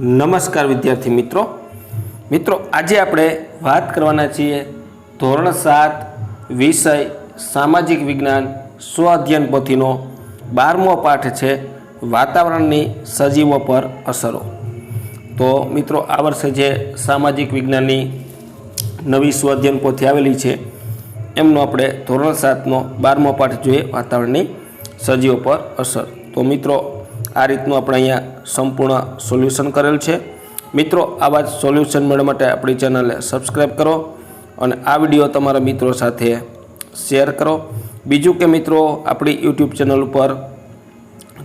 નમસ્કાર વિદ્યાર્થી મિત્રો. મિત્રો, આજે આપણે વાત કરવાના છીએ ધોરણ સાત વિષય સામાજિક વિજ્ઞાન સ્વઅધ્યયન પોથીનો બારમો પાઠ છે વાતાવરણની સજીવો પર અસરો. તો મિત્રો, આ વર્ષે જે સામાજિક વિજ્ઞાનની નવી સ્વઅધ્યયન પોથી આવેલી છે, એમનો આપણે ધોરણ સાતનો બારમો પાઠ જોઈએ વાતાવરણની સજીવો પર અસર. તો મિત્રો આ રીતનું આપણે અહીંયા સંપૂર્ણ સોલ્યુશન કરેલ છે. મિત્રો, આવા જ સોલ્યુશન મેળવવા માટે આપણી ચેનલને સબસ્ક્રાઈબ કરો અને આ વીડિયો તમારા મિત્રો સાથે શેર કરો. બીજું કે મિત્રો, આપણી યુટ્યુબ ચેનલ ઉપર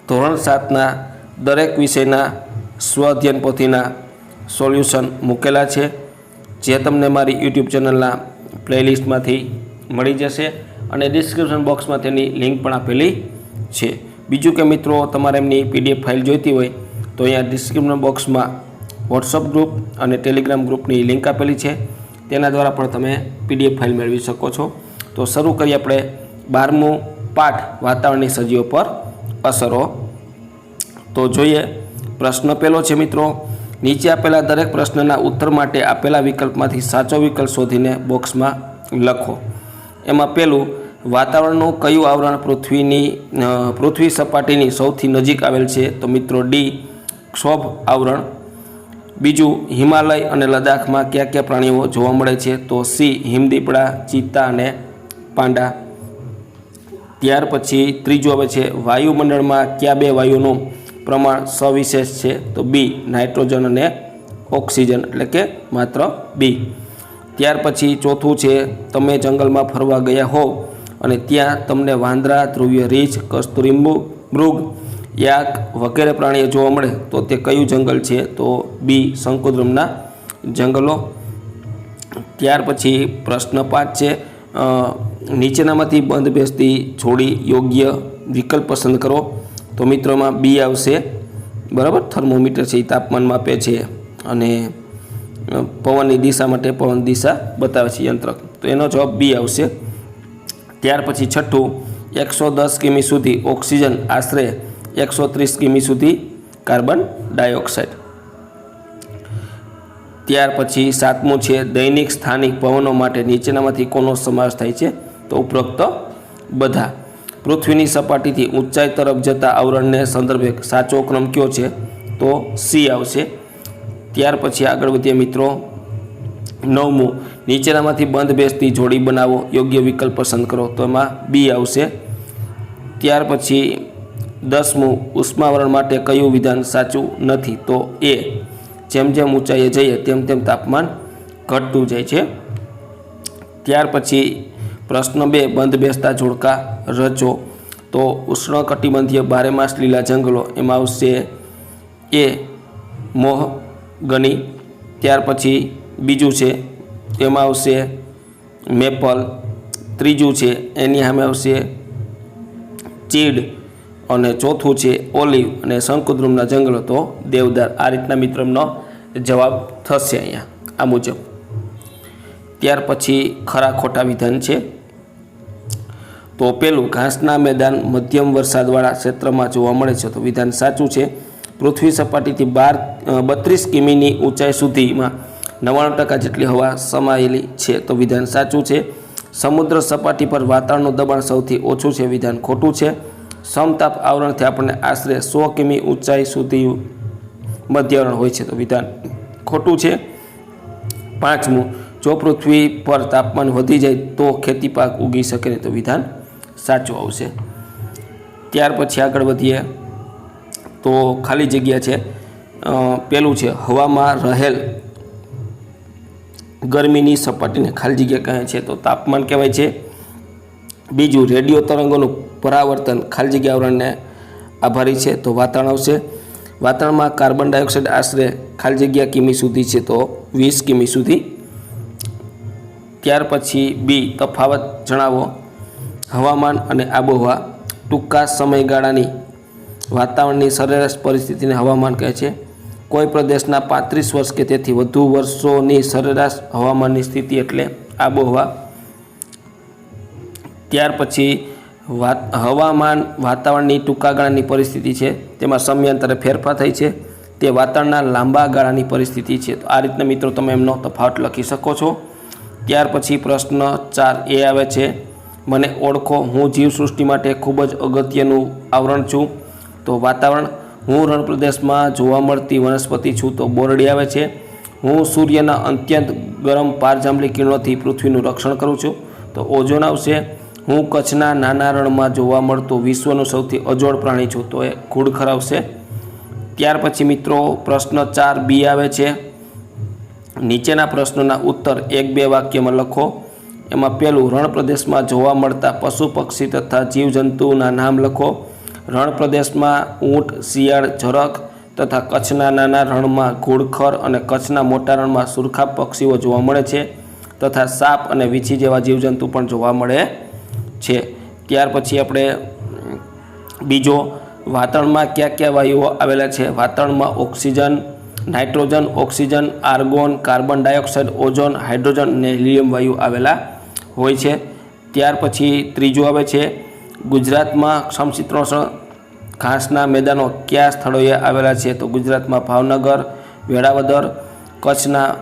ધોરણ સાતના દરેક વિષયના સ્વ અધ્યયન પોથીના સોલ્યુશન મૂકેલા છે, જે તમને મારી યુટ્યુબ ચેનલના પ્લેલિસ્ટમાંથી મળી જશે અને ડિસ્ક્રિપ્શન બોક્સમાં તેની લિંક પણ આપેલી છે. બીજું કે મિત્રો, તમારે એમની પીડીએફ ફાઇલ જોઈતી હોય, તો અહીંયા ડિસ્ક્રિપ્શન બોક્સમાં વોટ્સઅપ ગ્રુપ અને ટેલિગ્રામ ગ્રુપની લિંક આપેલી છે. તેના દ્વારા પણ તમે પીડીએફ ફાઇલ મેળવી શકો છો. તો શરૂ કરીએ આપણે બારમું પાઠ વાતાવરણની સજીઓ પર અસરો. તો જોઈએ, પ્રશ્ન પહેલો છે મિત્રો, નીચે આપેલા દરેક પ્રશ્નના ઉત્તર માટે આપેલા વિકલ્પમાંથી સાચો વિકલ્પ શોધીને બોક્સમાં લખો. એમાં પહેલું વાતાવરણનું કયું આવરણ પૃથ્વીની પૃથ્વી સપાટીની સૌથી નજીક આવેલ છે? તો મિત્રો, ડી, ક્ષોભ આવરણ. બીજું, હિમાલય અને લદ્દાખમાં કયા કયા પ્રાણીઓ જોવા મળે છે? તો સી, હિમદીપડા ચિત્તા અને પાંડા. ત્યાર પછી ત્રીજું આવે છે, વાયુમંડળમાં કયા બે વાયુનું પ્રમાણ સવિશેષ છે? તો બી, નાઇટ્રોજન અને ઓક્સિજન, એટલે કે માત્ર બી. ત્યાર પછી ચોથું છે, તમે જંગલમાં ફરવા ગયા હોવ અને ત્યાં તમને વાંદરા, ધ્રુવીય રીંછ, કસ્તુરીંબુ, મૃગ, યાક વગેરે પ્રાણીઓ જોવા મળે. તો તે કયું જંગલ છે? તો બી, શંકુદ્રમના જંગલો. ત્યાર પછી પ્રશ્ન પાંચ છે નીચેનામાંથી બંધ બેસતી જોડી યોગ્ય વિકલ્પ પસંદ કરો. તો મિત્રોમાં બી આવશે. બરાબર? થર્મોમીટર છે, એ તાપમાન માપે છે. અને પવનની દિશા માટે પવન દિશા બતાવે છે યંત્રક તો એનો જવાબ બી આવશે. ત્યાર પછી છઠ્ઠું, એકસો દસ કિમી સુધી ઓક્સિજન આશરે એકસો ત્રીસ કિમી સુધી કાર્બન ડાયોક્સાઇડ. ત્યાર પછી સાતમું છે, દૈનિક સ્થાનિક પવનો માટે નીચેનામાંથી કોનો સમાવેશ થાય છે? તો ઉપરોક્ત બધા. પૃથ્વીની સપાટીથી ઊંચાઈ તરફ જતા આવરણને સંદર્ભે સાચો ક્રમ કયો છે? તો સી આવશે. ત્યાર પછી આગળ વધીએ મિત્રો નવમું, નીચેનામાંથી બંધ બેસતી જોડી બનાવો, યોગ્ય વિકલ્પ પસંદ કરો. તો એમાં બી આવશે. ત્યાર પછી દસમું, ઉષ્માવરણ માટે કયું વિધાન સાચું નથી? તો એ જેમ જેમ ઊંચાઈએ જઈએ તેમ તેમ તાપમાન ઘટતું જાય છે. ત્યાર પછી પ્રશ્ન બે, બંધ બેસતા જોડકા રચો. તો ઉષ્ણકટિબંધીય બારેમાસ લીલા જંગલો, એમાં આવશે એ મોહ ગની ત્યાર પછી બીજું છે, એમાં આવશે મેપલ, ત્રીજું છે, એની સામે આવશે ચીડ, અને ચોથું છે, ઓલિવ, અને શંકુદ્રુમના જંગલો. તો દેવદાર, આ રીતના મિત્રનો જવાબ થશે અહીંયા, આ મુજબ. ત્યાર પછી ખરા ખોટા વિધાન છે. તો પેલું, ઘાસના મેદાન મધ્યમ વરસાદવાળા ક્ષેત્રમાં જોવા મળે છે. તો વિધાન સાચું છે. પૃથ્વી સપાટીથી બાર બત્રીસ કિમીની ઊંચાઈ સુધીમાં નવ્વાણું ટકા જેટલી હવા સમાયેલી છે તો વિધાન સાચું છે. સમુદ્ર સપાટી પર વાતાવરણનું દબાણ સૌથી ઓછું છે, વિધાન ખોટું છે. સમતાપ આવરણથી આપણને આશરે સો કિમી ઊંચાઈ સુધી મધ્યાવરણ હોય છે તો વિધાન ખોટું છે. પાંચમું, જો પૃથ્વી પર તાપમાન વધી જાય તો ખેતી પાક ઉગી શકે નહીં તો વિધાન સાચું આવશે. ત્યાર પછી આગળ વધીએ તો ખાલી જગ્યા છે. પહેલું છે, હવામાં રહેલ ગરમીની સપાટીને ખાલી જગ્યા કહે છે, તો તાપમાન કહેવાય છે. બીજું, રેડિયો તરંગોનું પરાવર્તન ખાલી જગ્યા આવરણને આભારી છે, તો વાતાવરણ આવશે. વાતાવરણમાં કાર્બન ડાયોક્સાઇડ આશરે ખાલી જગ્યા કિમી સુધી છે, તો વીસ કિમી સુધી. ત્યાર પછી બી, તફાવત જણાવો. હવામાન અને આબોહવા, ટૂંકા સમયગાળાની વાતાવરણની સરેરાશ પરિસ્થિતિને હવામાન કહે છે. કોઈ પ્રદેશના પાંત્રીસ વર્ષ કે તેથી વધુ વર્ષોની સરેરાશ હવામાનની સ્થિતિ એટલે આબોહવા. ત્યાર પછી હવામાન વાતાવરણની ટૂંકા ગાળાની પરિસ્થિતિ છે, તેમાં સમયાંતરે ફેરફાર થાય છે, તે વાતાવરણના લાંબા ગાળાની પરિસ્થિતિ છે. તો આ રીતના મિત્રો તમે એમનો તફાવત લખી શકો છો. ત્યાર પછી પ્રશ્ન ચાર એ આવે છે, મને ઓળખો, હું જીવસૃષ્ટિ માટે ખૂબ જ અગત્યનું આવરણ છું. તો વાતાવરણ હું રણપ્રદેશમાં જોવા મળતી વનસ્પતિ છું તો બોરડી આવે છે. હું સૂર્યના અત્યંત ગરમ પારજાંબલી કિરણોથી પૃથ્વીનું રક્ષણ કરું છું. તો ઓઝોન આવશે. હું કચ્છના નાના રણમાં જોવા મળતું વિશ્વનું સૌથી અજોડ પ્રાણી છું તો એ ઘૂડખર આવશે. ત્યાર પછી મિત્રો પ્રશ્ન ચાર બી આવે છે. નીચેના પ્રશ્નોના ઉત્તર એક બે વાક્યમાં લખો. એમાં પહેલું રણ પ્રદેશમાં જોવા મળતા પશુ પક્ષી તથા જીવજંતુઓના નામ લખો. રણ પ્રદેશમાં ઊંટ, શિયાળ ઝરખ તથા કચ્છના નાના રણમાં ઘોડખર અને કચ્છના મોટા રણમાં સુરખા પક્ષીઓ જોવા મળે છે તથા સાપ અને વીછી જેવા જીવજંતુ પણ જોવા મળે છે. ત્યાર પછી આપણે બીજો, વાતાવરણમાં કયા કયા વાયુઓ આવેલા છે? વાતાવરણમાં oxygen, nitrogen, oxygen, argon, carbon dioxide, ozone, hydrogen અને હિલિયમ વાયુ આવેલા હોય છે. ત્યાર પછી ત્રીજું આવે છે ગુજરાતમાં સમશીતોષ્ણ ઘાસના મેદાનો કયા સ્થળોએ આવેલા છે? તો ગુજરાતમાં ભાવનગર, વેળાવદર, કચ્છના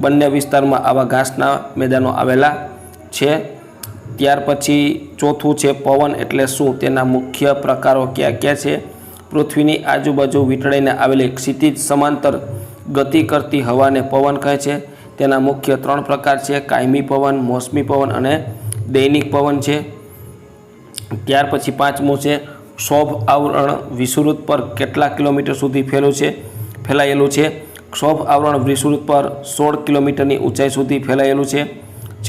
બંને વિસ્તારમાં આવા ઘાસના મેદાનો આવેલા છે. ત્યાર પછી ચોથું છે પવન એટલે શું? તેના મુખ્ય પ્રકારો કયા કયા છે? પૃથ્વીની આજુબાજુ વીંટળાઈને આવેલી ક્ષિતિજ સમાંતર ગતિ કરતી હવાને પવન કહે છે. તેના મુખ્ય ત્રણ પ્રકાર છે. કાયમી પવન, મોસમી પવન અને દૈનિક પવન છે. ત્યાર પછી પાંચમું છે ક્ષોભ આવરણ વિષુવૃત્ત પર કેટલા કિલોમીટર સુધી ફેલું છે? ફેલાયેલું છે. ક્ષોભ આવરણ વિષુવૃત્ત પર સોળ કિલોમીટરની ઊંચાઈ સુધી ફેલાયેલું છે.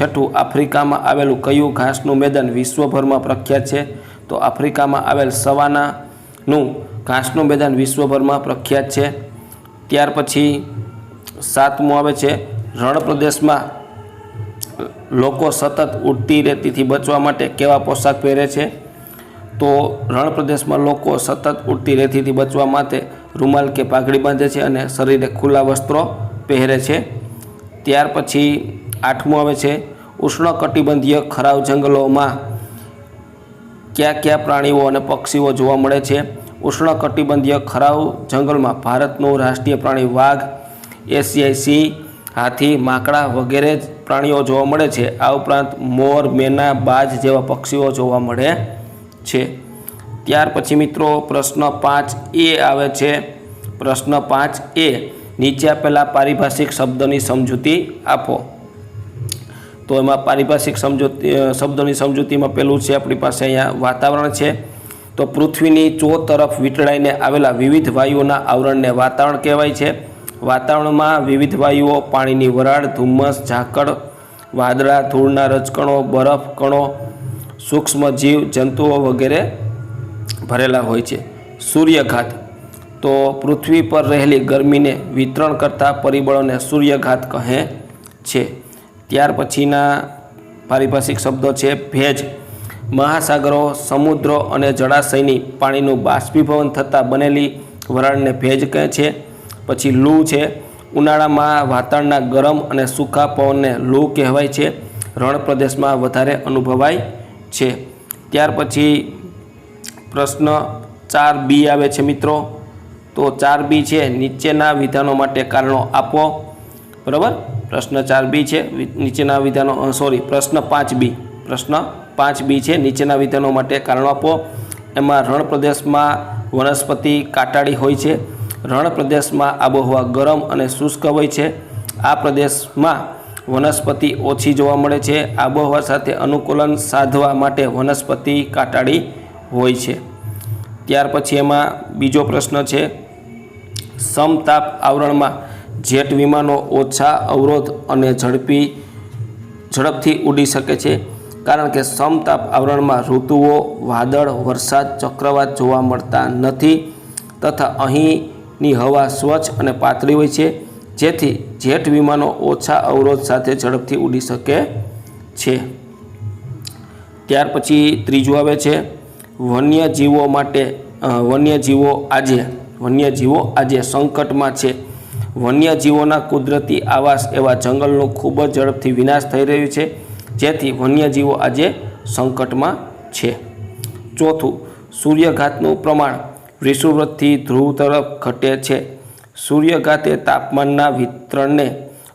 છઠ્ઠું, આફ્રિકામાં આવેલું કયું ઘાસનું મેદાન વિશ્વભરમાં પ્રખ્યાત છે? તો આફ્રિકામાં આવેલ સવાનાનું ઘાસનું મેદાન વિશ્વભરમાં પ્રખ્યાત છે. ત્યાર પછી સાતમું આવે છે રણ પ્રદેશમાં લોકો સતત ઉડતી રેતીથી બચવા માટે કેવા પોશાક પહેરે છે? તો રણ પ્રદેશમાં લોકો સતત ઉડતી રેતીથી બચવા માટે રૂમાલ કે પાઘડી બાંધે છે અને શરીરે ખુલ્લા વસ્ત્રો પહેરે છે. ત્યાર પછી આઠમું આવે છે ઉષ્ણકટિબંધીય ખરાવ જંગલોમાં કયા કયા પ્રાણીઓ અને પક્ષીઓ જોવા મળે છે? ઉષ્ણકટિબંધીય ખરાવ જંગલમાં ભારતનું રાષ્ટ્રીય પ્રાણી વાઘ, એશિયાઈ સિંહ, હાથી, માકડા વગેરે પ્રાણીઓ જોવા મળે છે. આ ઉપરાંત મોર, મેના, બાજ જેવા પક્ષીઓ જોવા મળે છે. ત્યાર પછી મિત્રો પ્રશ્ન પાંચ એ આવે છે. પ્રશ્ન પાંચ એ, નીચે આપેલા પારિભાષિક શબ્દની સમજૂતી આપો. તો એમાં પારિભાષિક સમજૂતી શબ્દોની સમજૂતીમાં પેલું છે, આપણી પાસે અહીંયા વાતાવરણ છે. તો પૃથ્વીની ચો તરફ વીંટળાઈને આવેલા વિવિધ વાયુઓના આવરણને વાતાવરણ કહેવાય છે. વાતાવરણમાં વિવિધ વાયુઓ, પાણીની વરાળ, ધુમ્મસ, ઝાકળ, વાદળા, ધૂળના રજકણો, બરફ કણો, સૂક્ષ્મ જીવ, જંતુઓ વગેરે ભરેલા હોય છે. સૂર્યઘાત. તો પૃથ્વી પર રહેલી ગરમીને વિતરણ કરતા પરિબળોને સૂર્યઘાત કહે છે. ત્યાર પછીના પારિભાષિક શબ્દો છે ભેજ. મહાસાગરો, સમુદ્રો અને જળાશયની પાણીનું બાષ્પીભવન થતાં બનેલી વરાળને ભેજ કહે છે. પછી લૂ છે. ઉનાળામાં વાતાવરણના ગરમ અને સૂકા પવનને લૂ કહેવાય છે. રણ પ્રદેશમાં વધારે અનુભવાય છે. ત્યાર પછી પ્રશ્ન ચાર બી આવે છે મિત્રો. તો ચાર બી છે. નીચેના વિધાનો માટે કારણો આપો. બરાબર? પ્રશ્ન ચાર બી છે. નીચેના વિધાનો સોરી પ્રશ્ન પાંચ બી. પ્રશ્ન પાંચ બી છે. નીચેના વિધાનો માટે કારણો આપો. એમાં રણ પ્રદેશમાં વનસ્પતિ કાટાળી હોય છે. રણ પ્રદેશમાં આબોહવા ગરમ અને શુષ્ક હોય છે. આ પ્રદેશમાં વનસ્પતિ ઓછી જોવા મળે છે. આબોહવા સાથે અનુકૂલન સાધવા માટે વનસ્પતિ કાટાળી હોય છે. ત્યાર પછી એમાં બીજો પ્રશ્ન છે, સમતાપ આવરણમાં જેટ વિમાનો ઓછા અવરોધ અને ઝડપી, ઝડપથી ઉડી શકે છે. કારણ કે સમતાપ આવરણમાં ઋતુઓ, વાદળ, વરસાદ, ચક્રવાત જોવા મળતા નથી તથા અહીંની હવા સ્વચ્છ અને પાતળી હોય છે, જેથી જેટ વિમાનો ઓછા અવરોધ સાથે ઝડપથી ઉડી શકે છે. ત્યાર પછી ત્રીજું આવે છે, વન્યજીવો માટે વન્યજીવો આજે વન્યજીવો આજે સંકટમાં છે. વન્યજીવોના કુદરતી આવાસ એવા જંગલનો ખૂબ જ ઝડપથી વિનાશ થઈ રહ્યો છે, જેથી વન્યજીવો આજે સંકટમાં છે. ચોથું, સૂર્યઘાતનું પ્રમાણ વિષુવવૃત્તથી ધ્રુવ તરફ ઘટે છે. સૂર્યઘાત એ તાપમાનના વિતરણને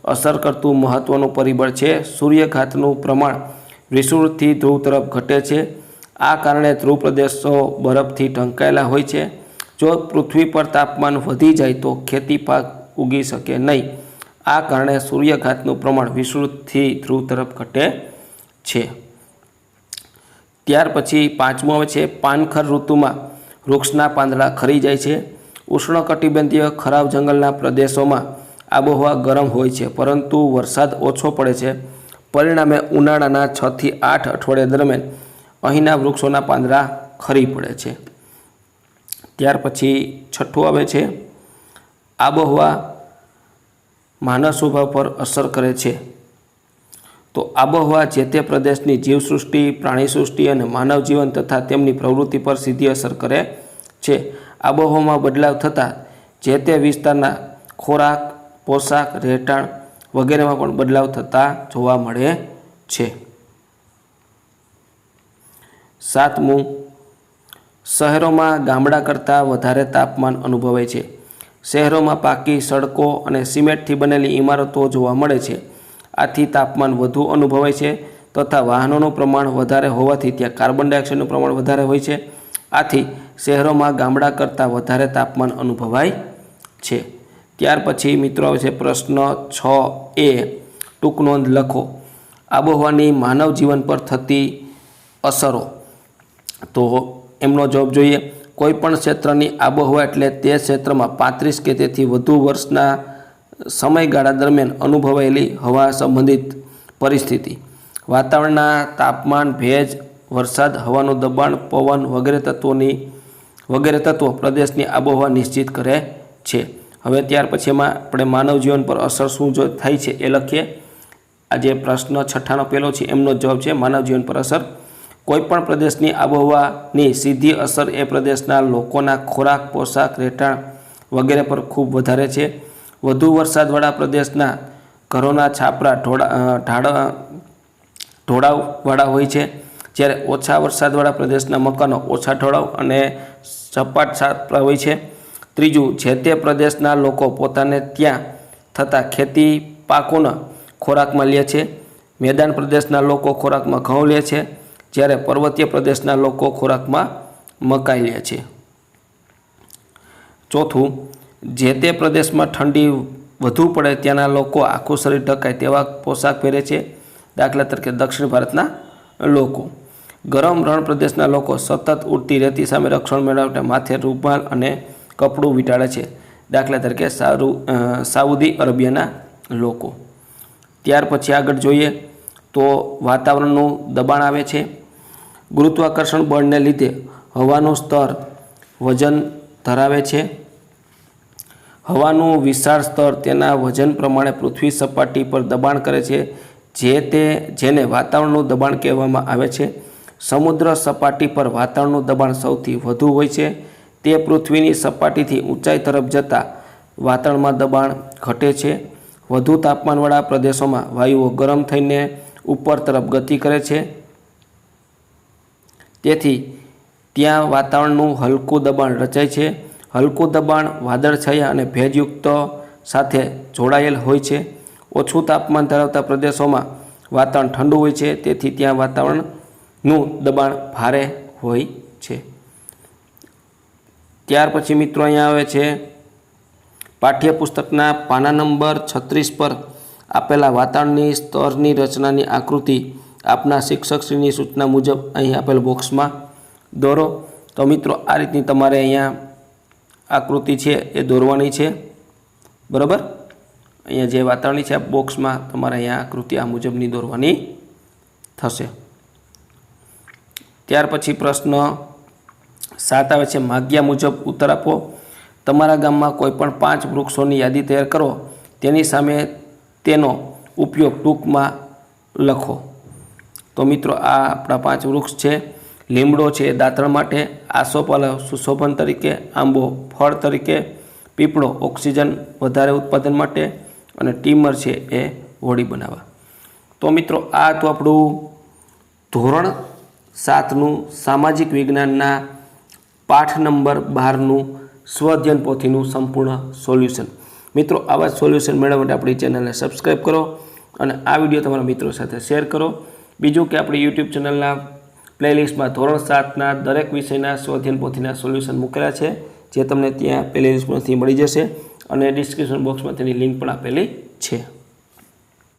અસર કરતું મહત્વનું પરિબળ છે. સૂર્યઘાતનું પ્રમાણ વિષુવથી ધ્રુવ તરફ ઘટે છે. આ કારણે ધ્રુવ પ્રદેશો બરફથી ઢંકાયેલા હોય છે. જો પૃથ્વી પર તાપમાન વધી જાય તો ખેતી પાક ઉગી શકે નહીં. આ કારણે સૂર્યઘાતનું પ્રમાણ વિષુવથી ધ્રુવ તરફ ઘટે છે. ત્યાર પછી પાંચમો છે, પાનખર ઋતુમાં વૃક્ષના પાંદડા ખરી જાય છે. ઉષ્ણકટિબંધીય ખરાબ જંગલના પ્રદેશોમાં આબોહવા ગરમ હોય છે, પરંતુ વરસાદ ઓછો પડે છે. પરિણામે ઉનાળાના છથી આઠ અઠવાડિયા દરમિયાન અહીંના વૃક્ષોના પાંદડા ખરી પડે છે. ત્યાર પછી છઠ્ઠું આવે છે, આબોહવા માનવ સ્વભાવ પર અસર કરે છે. તો આબોહવા જે તે પ્રદેશની જીવસૃષ્ટિ, પ્રાણીસૃષ્ટિ અને માનવ જીવન તથા તેમની પ્રવૃત્તિ પર સીધી અસર કરે છે. આબોહવામાં બદલાવ થતાં જે તે વિસ્તારના ખોરાક, પોશાક, રહેઠાણ વગેરેમાં પણ બદલાવ થતા જોવા મળે છે. સાતમું, શહેરોમાં ગામડા કરતાં વધારે તાપમાન અનુભવાય છે. શહેરોમાં પાકી, સડકો અને સિમેન્ટથી બનેલી ઇમારતો જોવા મળે છે. આથી તાપમાન વધુ અનુભવાય છે તથા વાહનોનું પ્રમાણ વધારે હોવાથી ત્યાં કાર્બન ડાયોક્સાઇડનું પ્રમાણ વધારે હોય છે. આથી શહેરોમાં ગામડા કરતાં વધારે તાપમાન અનુભવાય છે. ત્યાર પછી મિત્રો આવે છે પ્રશ્ન છ એ, ટૂંક નોંધ લખો. આબોહવાની માનવ જીવન પર થતી અસરો. તો એમનો જવાબ જોઈએ. કોઈપણ ક્ષેત્રની આબોહવા એટલે તે ક્ષેત્રમાં પાંત્રીસ કે તેથી વધુ વર્ષના સમયગાળા દરમિયાન અનુભવાયેલી હવા સંબંધિત પરિસ્થિતિ. વાતાવરણના તાપમાન, ભેજ, વરસાદ, હવાનું દબાણ, પવન વગેરે તત્વોની, વગેરે તત્વો પ્રદેશની આબોહવા નિશ્ચિત કરે છે. હવે ત્યાર પછી એમાં આપણે માનવ જીવન પર અસર શું જો થાય છે એ લખીએ. આ જે પ્રશ્ન છઠ્ઠાનો પહેલો છે, એમનો જવાબ છે, માનવ જીવન પર અસર. કોઈપણ પ્રદેશની આબોહવાની સીધી અસર એ પ્રદેશના લોકોના ખોરાક, પોશાક, રહેઠાણ વગેરે પર ખૂબ વધારે છે. વધુ વરસાદવાળા પ્રદેશના ઘરોના છાપરા ઢોળા ઢાળ, ઢોળાવવાળા હોય છે. જ્યારે ઓછા વરસાદવાળા પ્રદેશના મકાનો ઓછા ઢોળાવ અને સપાટ છાપરા હોય છે. ત્રીજું, જે તે પ્રદેશના લોકો પોતાને ત્યાં થતા ખેતી પાકોના ખોરાકમાં લે છે. મેદાન પ્રદેશના લોકો ખોરાકમાં ઘઉં લે છે. જ્યારે પર્વતીય પ્રદેશના લોકો ખોરાકમાં મકાઈ લે છે. ચોથું જે તે પ્રદેશમાં ઠંડી વધુ પડે ત્યાંના લોકો આખું શરીર ઢકાય તેવા પોશાક પહેરે છે દાખલા તરીકે દક્ષિણ ભારતના લોકો. ગરમ રણ પ્રદેશના લોકો સતત ઉડતી રેતી સામે રક્ષણ મેળવતા માથે રૂમાલ અને કપડું વીંટાળે છે દાખલા તરીકે સાઉદી અરેબિયાના લોકો. ત્યાર પછી આગળ જોઈએ તો વાતાવરણનું દબાણ આવે છે. ગુરુત્વાકર્ષણ બળને લીધે હવાનું સ્તર વજન ધરાવે છે. હવાનું વિશાળ સ્તર તેના વજન પ્રમાણે પૃથ્વી સપાટી પર દબાણ કરે છે, જે તે, જેને વાતાવરણનું દબાણ કહેવામાં આવે છે. સમુદ્ર સપાટી પર વાતાવરણનું દબાણ સૌથી વધુ હોય છે. તે પૃથ્વીની સપાટીથી ઊંચાઈ તરફ જતાં વાતાવરણમાં દબાણ ઘટે છે. વધુ તાપમાનવાળા પ્રદેશોમાં વાયુઓ ગરમ થઈને ઉપર તરફ ગતિ કરે છે. તેથી ત્યાં વાતાવરણનું હલકું દબાણ રચાય છે. હલકું દબાણ વાદળછાયા અને ભેજયુક્ત સાથે જોડાયેલ હોય છે. ઓછું તાપમાન ધરાવતા પ્રદેશોમાં વાતાવરણ ઠંડુ હોય છે, તેથી ત્યાં વાતાવરણનું દબાણ ભારે હોય છે. ત્યાર પછી મિત્રો અહીંયા આવે છે, પાઠ્યપુસ્તકના પાના નંબર છત્રીસ પર આપેલા વાતાવરણની સ્તરની રચનાની આકૃતિ આપના શિક્ષકશ્રીની સૂચના મુજબ અહીં આપેલ બોક્સમાં દોરો. તો મિત્રો, આ રીતની તમારે અહીંયા આકૃતિ છે, એ દોરવાની છે. બરાબર? અહીંયા જે વાતાવરણી છે, આ બોક્સમાં તમારે અહીંયા આકૃતિ આ મુજબની દોરવાની થશે. ત્યાર પછી પ્રશ્ન સાત આવે છે, માગ્યા મુજબ ઉત્તર આપો. તમારા ગામમાં કોઈપણ પાંચ વૃક્ષોની યાદી તૈયાર કરો. તેની સામે તેનો ઉપયોગ ટૂંકમાં લખો. તો મિત્રો, આ આપણા પાંચ વૃક્ષ છે. લીમડો છે દાંતણ માટે આસોપાલ સુશોભન તરીકે, આંબો ફળ તરીકે, પીપળો ઓક્સિજન વધારે ઉત્પાદન માટે અને ટીમર છે એ હોળી બનાવવા. તો મિત્રો, આ તો આપણું ધોરણ સાતનું સામાજિક વિજ્ઞાનના પાઠ નંબર બારનું સ્વઅધ્યયન પોથીનું સંપૂર્ણ સોલ્યુશન. મિત્રો, આવા સોલ્યુશન મેળવવા માટે આપણી ચેનલને સબસ્ક્રાઈબ કરો અને આ વીડિયો તમારા મિત્રો સાથે શેર કરો. બીજું કે આપણી યુટ્યુબ ચેનલના પ્લેલિસ્ટમાં ધોરણ સાતના દરેક વિષયના સ્વાધ્યન પોથીના સોલ્યુશન મૂકેલા છે, જે તમને ત્યાં પ્લેલિસ્ટમાંથી મળી જશે અને ડિસ્ક્રિપ્શન બોક્સમાં તેની લિંક પણ આપેલી છે.